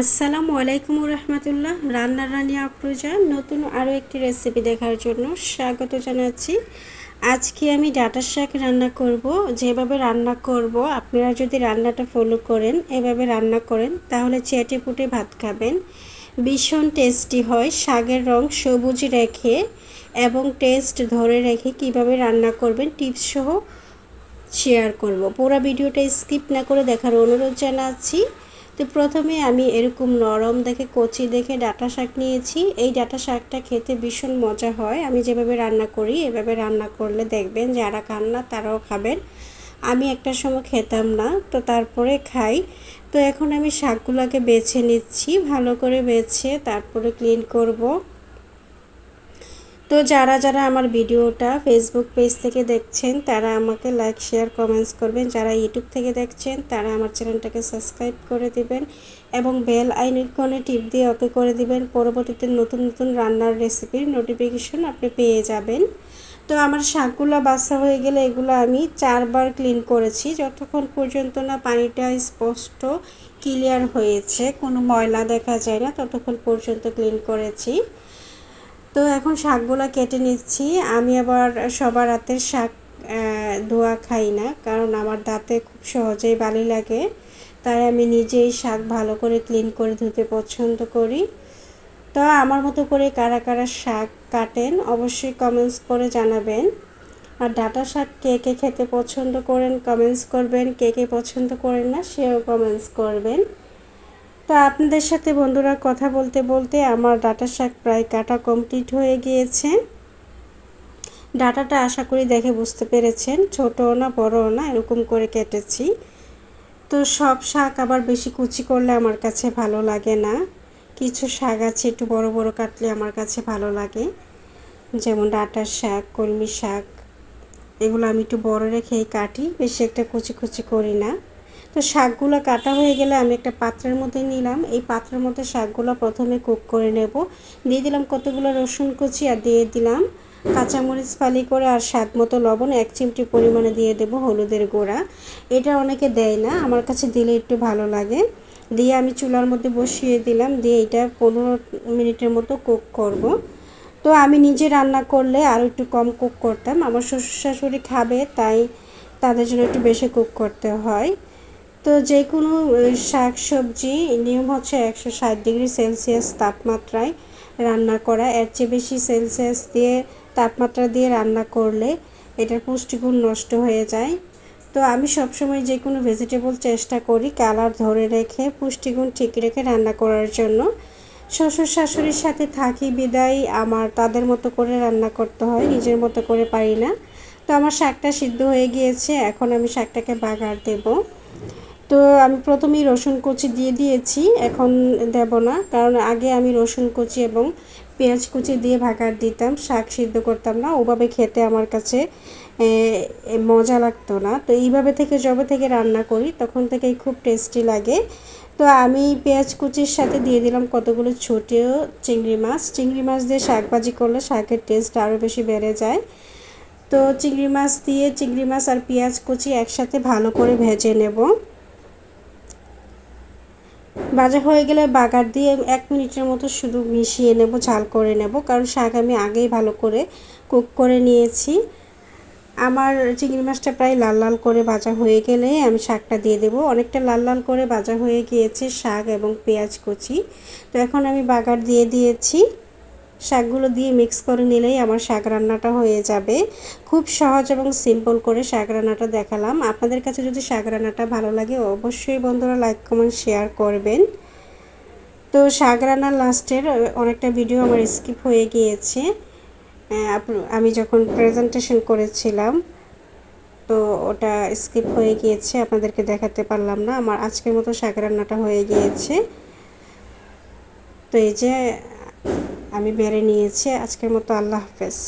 আসসালামু আলাইকুম রহমতুল্লাহ রান্নার রানী আফরোজা, নতুন আরও একটি রেসিপি দেখার জন্য স্বাগত জানাচ্ছি। আজকে আমি ডাটার শাক রান্না করব, যেভাবে রান্না করব, আপনারা যদি রান্নাটা ফলো করেন, এভাবে রান্না করেন, তাহলে চেটে পুটে ভাত খাবেন। ভীষণ টেস্টি হয়, শাকের রং সবুজ রেখে এবং টেস্ট ধরে রেখে কীভাবে রান্না করবেন টিপস সহ শেয়ার করব। পুরো ভিডিওটা স্কিপ না করে দেখার অনুরোধ জানাচ্ছি। তো প্রথমে আমি এরকম নরম দেখে, কচি দেখে ডাটা শাক নিয়েছি। এই ডাটা শাকটা খেতে ভীষণ মজা হয়। আমি যেভাবে রান্না করি, এভাবে রান্না করলে দেখবেন যারা খান না তারাও খাবেন। আমি একটা সময় খেতাম না, তো তারপরে খাই। তো এখন আমি শাকগুলোকে বেছে নিচ্ছি, ভালো করে বেছে তারপরে ক্লিন করব। তো যারা যারা আমার ভিডিওটা ফেসবুক পেজ থেকে দেখছেন, তারা আমাকে লাইক শেয়ার কমেন্টস করবেন। যারা ইউটিউব থেকে দেখছেন, তারা আমার চ্যানেলটাকে সাবস্ক্রাইব করে দিবেন এবং বেল আইকনে টিপ দিয়ে ওকে করে দিবেন। পরবর্তীতে নতুন নতুন রান্নার রেসিপির নোটিফিকেশন আপনি পেয়ে যাবেন। তো আমার শাকগুলো বাসা হয়ে গেলে এগুলো আমি চারবার ক্লিন করেছি। যতক্ষণ পর্যন্ত না পানিটা স্পষ্ট ক্লিয়ার হয়েছে, কোনো ময়লা দেখা যায় না, ততক্ষণ পর্যন্ত ক্লিন করেছি। তো এখন শাকগুলো কেটে নিচ্ছি। আমি আবার সবার রাতের শাক ধোয়া খাই না, কারণ আমার দাঁতে খুব সহজেই বালি লাগে। তাই আমি নিজেই শাক ভালো করে ক্লিন করে ধুতে পছন্দ করি। তো আমার মতো করে কারা কারা শাক কাটেন, অবশ্যই কমেন্টস করে জানাবেন। আর ডাটা শাক কে কে খেতে পছন্দ করেন কমেন্টস করবেন। কে কে পছন্দ করেন না, সেও কমেন্টস করবেন। তো আপনাদের সাথে বন্ধুরা কথা বলতে বলতে আমার ডাটা শাক প্রায় কাটা কমপ্লিট হয়ে গিয়েছে। ডাটাটা আশা করি দেখে বুঝতে পেরেছেন, ছোটও না, বড়ও না, এরকম করে কেটেছি। তো সব শাক আবার বেশি কুচি করলে আমার কাছে ভালো লাগে না। কিছু শাক আছে একটু বড় বড় কাটলে আমার কাছে ভালো লাগে। যেমন ডাটার শাক, কলমি শাক, এগুলো আমি একটু বড় রেখেই কাটি, বেশি একটা কুচি কুচি করি না। তো শাকগুলো কাটা হয়ে গেলে আমি একটা পাত্রের মধ্যে নিলাম। এই পাত্রের মধ্যে শাকগুলো প্রথমে কুক করে নেব। দিয়ে দিলাম কতগুলো রসুন কুচি আর দিয়ে দিলাম কাঁচামরিচ ফালি করে আর স্বাদ মতো লবণ এক চিমটি পরিমাণে দিয়ে দেব হলুদের গোড়া। এটা অনেকে দেয় না, আমার কাছে দিলে একটু ভালো লাগে। দিয়ে আমি চুলার মধ্যে বসিয়ে দিলাম, দিয়ে এটা পনেরো মিনিটের মতো কুক করব। তো আমি নিজে রান্না করলে আরও একটু কম কুক করতাম। আমার শ্বশুর শাশুড়ি খাবে, তাই তাদের জন্য একটু বেশি কুক করতে হয়। তো যে কোনো শাক সবজি নিয়ম হচ্ছে একশো ষাট ডিগ্রি সেলসিয়াস তাপমাত্রায় রান্না করা। এর চেয়ে বেশি সেলসিয়াস দিয়ে, তাপমাত্রা দিয়ে রান্না করলে এটার পুষ্টিগুণ নষ্ট হয়ে যায়। তো আমি সবসময় যে কোনো ভেজিটেবল চেষ্টা করি কালার ধরে রেখে, পুষ্টিগুণ ঠিক রেখে রান্না করার জন্য। শ্বশুর শাশুড়ির সাথে থাকি বিদায়, আমার তাদের মতো করে রান্না করতে হয়, নিজের মতো করে পারি না। তো আমার শাকটা সিদ্ধ হয়ে গিয়েছে, এখন আমি শাকটাকে বাগার দেবো। তো আমি প্রথমেই রসুন কুচি দিয়ে দিয়েছি, এখন দেব না, কারণ আগে আমি রসুন কুচি এবং পেঁয়াজ কুচি দিয়ে ভাগার দিতাম, শাক সিদ্ধ করতাম না, ওভাবে খেতে আমার কাছে মজা লাগতো না। তো এইভাবে থেকে যবে থেকে রান্না করি, তখন থেকেই খুব টেস্টি লাগে। তো আমি পেঁয়াজ কুচির সাথে দিয়ে দিলাম কতগুলো ছোটো চিংড়ি মাছ। চিংড়ি মাছ দিয়ে শাক ভাজি করলে শাকের টেস্ট আরও বেশি বেড়ে যায়। তো চিংড়ি মাছ দিয়ে চিংড়ি মাছ আর পেঁয়াজ কুচি একসাথে ভালো করে ভেজে নেব। ভাজা হয়ে গেলে বাগার দিয়ে এক মিনিটের মতো শুধু মিশিয়ে নেব, ঝাল করে নেব। কারণ শাক আমি আগেই ভালো করে কুক করে নিয়েছি। আমার চিংড়ি মাছটা প্রায় লাল লাল করে ভাজা হয়ে গেলে আমি শাকটা দিয়ে দেব। অনেকটা লাল লাল করে ভাজা হয়ে গিয়েছে শাক এবং পেঁয়াজ কুচি। তো এখন আমি বাগার দিয়ে দিয়েছি। শাকগুলো দিয়ে মিক্স করে নিলেই আমার শাক রান্নাটা হয়ে যাবে। খুব সহজ এবং সিম্পল করে শাক রান্নাটা দেখালাম। আপনাদের কাছে যদি শাক রান্নাটা ভালো লাগে, অবশ্যই বন্ধুরা লাইক কমেন্ট শেয়ার করবেন। তো শাক রান্নার লাস্টের অনেকটা ভিডিও আমার স্কিপ হয়ে গিয়েছে। আমি যখন প্রেজেন্টেশন করেছিলাম, তো ওটা স্কিপ হয়ে গিয়েছে, আপনাদেরকে দেখাতে পারলাম না। আমার আজকের মতো শাক রান্নাটা হয়ে গিয়েছে। তো এই যে আমি বেড়ে নিয়েছি। আজকের মতো আল্লাহ হাফেজ।